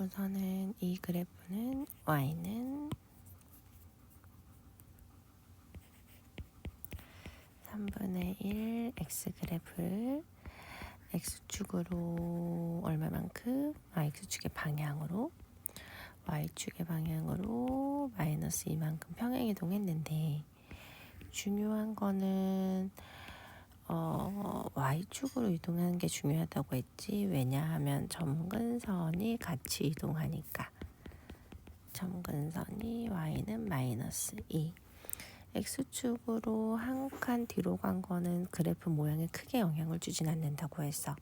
우선은 이 그래프는 y는 3분의 1 x 그래프를 x축으로 얼마만큼? 아 x축의 방향으로. Y축의 방향으로 마이너스 이만큼 평행 이동했는데 중요한 거는 어, y축으로 이동하는 게 중요하다고 했지. 왜냐하면 점근선이 같이 이동하니까. 점근선이 y는 마이너스 2 X축으로 한 칸 뒤로 간 거는 그래프 모양에 크게 영향을 주진 않는다고 했어.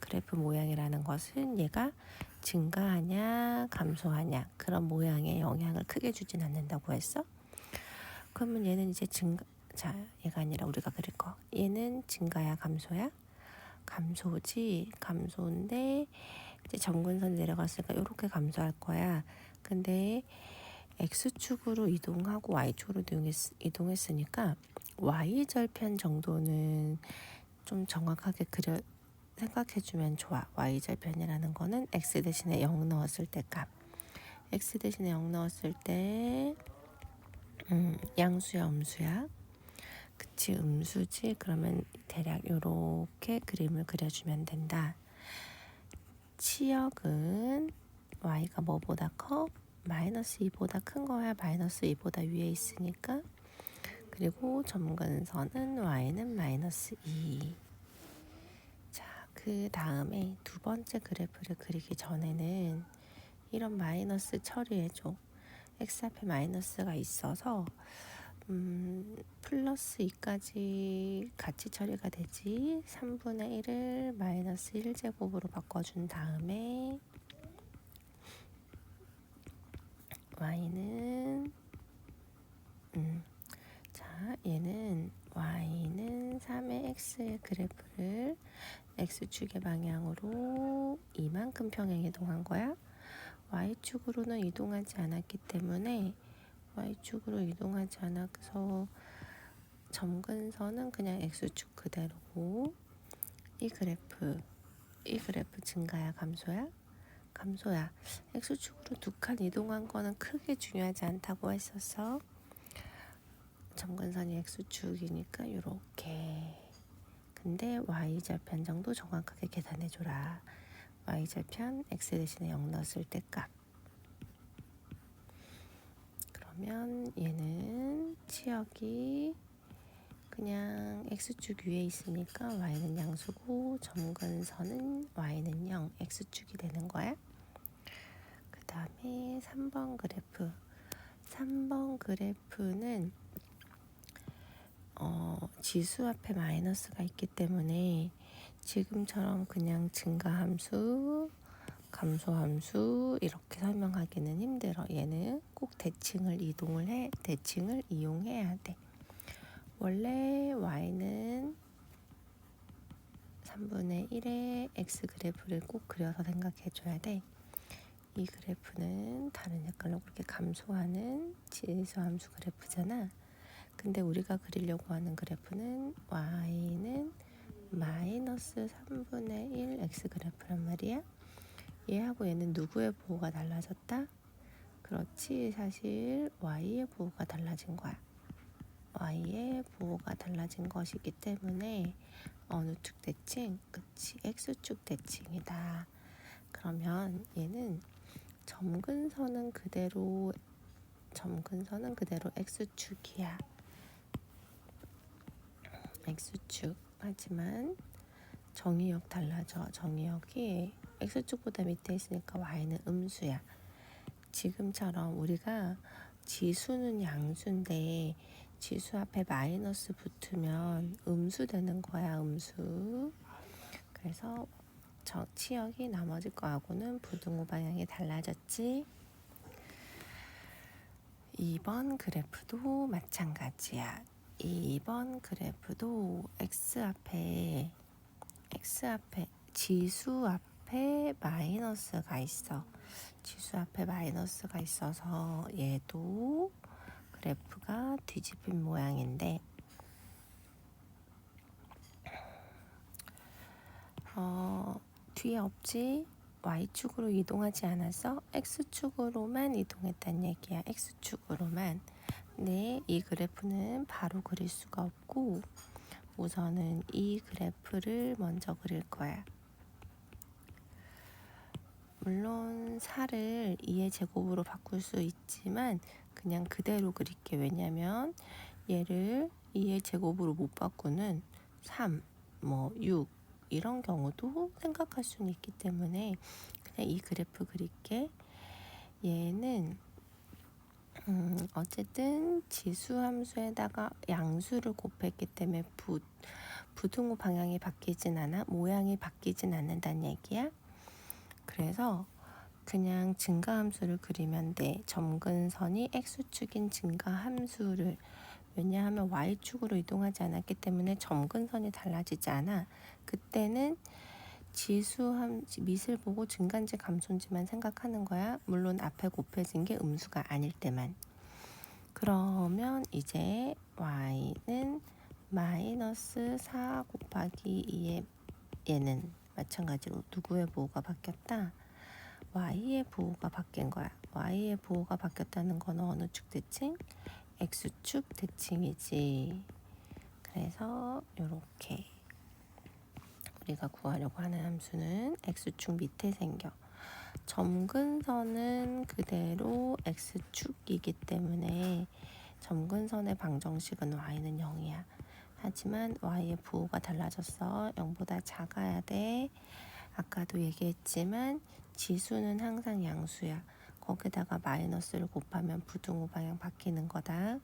그래프 모양이라는 것은 얘가 증가하냐 감소하냐 그런 모양에 영향을 크게 주진 않는다고 했어. 그러면 얘는 이제 증가 자 얘가 아니라 우리가 그릴 거. 얘는 증가야 감소야 감소지 감소인데 이제 점근선 내려갔으니까 이렇게 감소할 거야. 근데 X축으로 이동하고 Y축으로 이동했, 이동했 으니까 Y절편 정도는 좀 정확하게 그려 생각해주면 좋아. Y절편이라는 거는 X 대신에 0 넣었을 때 값. X 대신에 0 넣었을 때 음, 양수야 음수야? 그치 음수지? 그러면 대략 이렇게 그림을 그려주면 된다. 치역은 Y가 뭐보다 커? 마이너스 2보다 큰 거야 마이너스 2보다 위에 있으니까 그리고 점근선은 y는 마이너스 2 자, 그 다음에 두 번째 그래프를 그리기 전에는 이런 마이너스 처리해줘 x 앞에 마이너스가 있어서 음, 플러스 2까지 같이 처리가 되지 3분의 1을 마이너스 1제곱으로 바꿔준 다음에 y는 음, 자 얘는 y는 3의 x의 그래프를 x축의 방향으로 이만큼 평행 이동한 거야. y축으로는 이동하지 않았기 때문에 y축으로 이동하지 않아서 점근선은 그냥 x축 그대로고 이 그래프 이 그래프 증가야 감소야? 감소야. X축으로 두 칸 이동한 거는 크게 중요하지 않다고 했었어. 점근선이 X축이니까 이렇게. 근데 Y절편 정도 정확하게 계산해줘라. Y절편 X 대신에 0 넣었을 때 값. 그러면 얘는 치역이 그냥 x축 위에 있으니까 y는 양수고 점근선은 y는 0, x축이 되는 거야. 그 다음에 3번 그래프. 3번 그래프는 어, 지수 앞에 마이너스가 있기 때문에 지금처럼 그냥 증가함수, 감소함수 이렇게 설명하기는 힘들어. 얘는 꼭 대칭을 이동을 해, 대칭을 이용해야 돼. 원래 y는 3분의 1의 x 그래프를 꼭 그려서 생각해 줘야 돼. 이 그래프는 다른 색깔로 그렇게 감소하는 지수함수 그래프잖아. 근데 우리가 그리려고 하는 그래프는 y는 마이너스 3분의 1 x 그래프란 말이야. 얘하고 얘는 누구의 부호가 달라졌다? 그렇지 사실 y의 부호가 달라진 거야. y의 부호가 달라진 것이기 때문에 어느 축 대칭? 그치 x축 대칭이다. 그러면 얘는 점근선은 그대로 점근선은 그대로 x축이야. x축 하지만 정의역 달라져. 정의역이 x축보다 밑에 있으니까 y는 음수야. 지금처럼 우리가 지수는 양수인데 지수 앞에 마이너스 붙으면 음수 되는 거야, 음수. 그래서 저 치역이 나머지 거하고는 부등호 방향이 달라졌지. 2번 그래프도 마찬가지야. 2번 그래프도 x 앞에 x 앞에 지수 앞에 마이너스가 있어. 지수 앞에 마이너스가 있어서 얘도 그래프가 뒤집힌 모양인데 어, 뒤에 없지? y축으로 이동하지 않아서 x축으로만 이동했다는 얘기야. x축으로만. 네, 이 그래프는 바로 그릴 수가 없고 우선은 이 그래프를 먼저 그릴 거야. 물론 4를 2의 제곱으로 바꿀 수 있지만 그냥 그대로 그릴게. 왜냐면 얘를 2의 제곱으로 못 바꾸는 3, 뭐 6 이런 경우도 생각할 수는 있기 때문에 그냥 이 그래프 그릴게. 얘는 음, 어쨌든 지수 함수에다가 양수를 곱했기 때문에 부, 부등호 방향이 바뀌진 않아 모양이 바뀌진 않는다는 얘기야. 그래서 그냥 증가함수를 그리면 돼. 점근선이 x축인 증가함수를 왜냐하면 y축으로 이동하지 않았기 때문에 점근선이 달라지지 않아. 그때는 지수함 밑을 보고 증가인지 감소인지만 생각하는 거야. 물론 앞에 곱해진 게 음수가 아닐 때만. 그러면 이제 y는 마이너스 4 곱하기 2의 얘는 마찬가지로 누구의 부호가 바뀌었다? y의 부호가 바뀐 거야. y의 부호가 바뀌었다는 건 어느 축 대칭? x축 대칭이지. 그래서 이렇게 우리가 구하려고 하는 함수는 x축 밑에 생겨. 점근선은 그대로 x축이기 때문에 점근선의 방정식은 y는 0이야. 하지만 y의 부호가 달라졌어. 0보다 작아야 돼. 아까도 얘기했지만 지수는 항상 양수야. 거기다가 마이너스를 곱하면 부등호 방향 바뀌는 거다.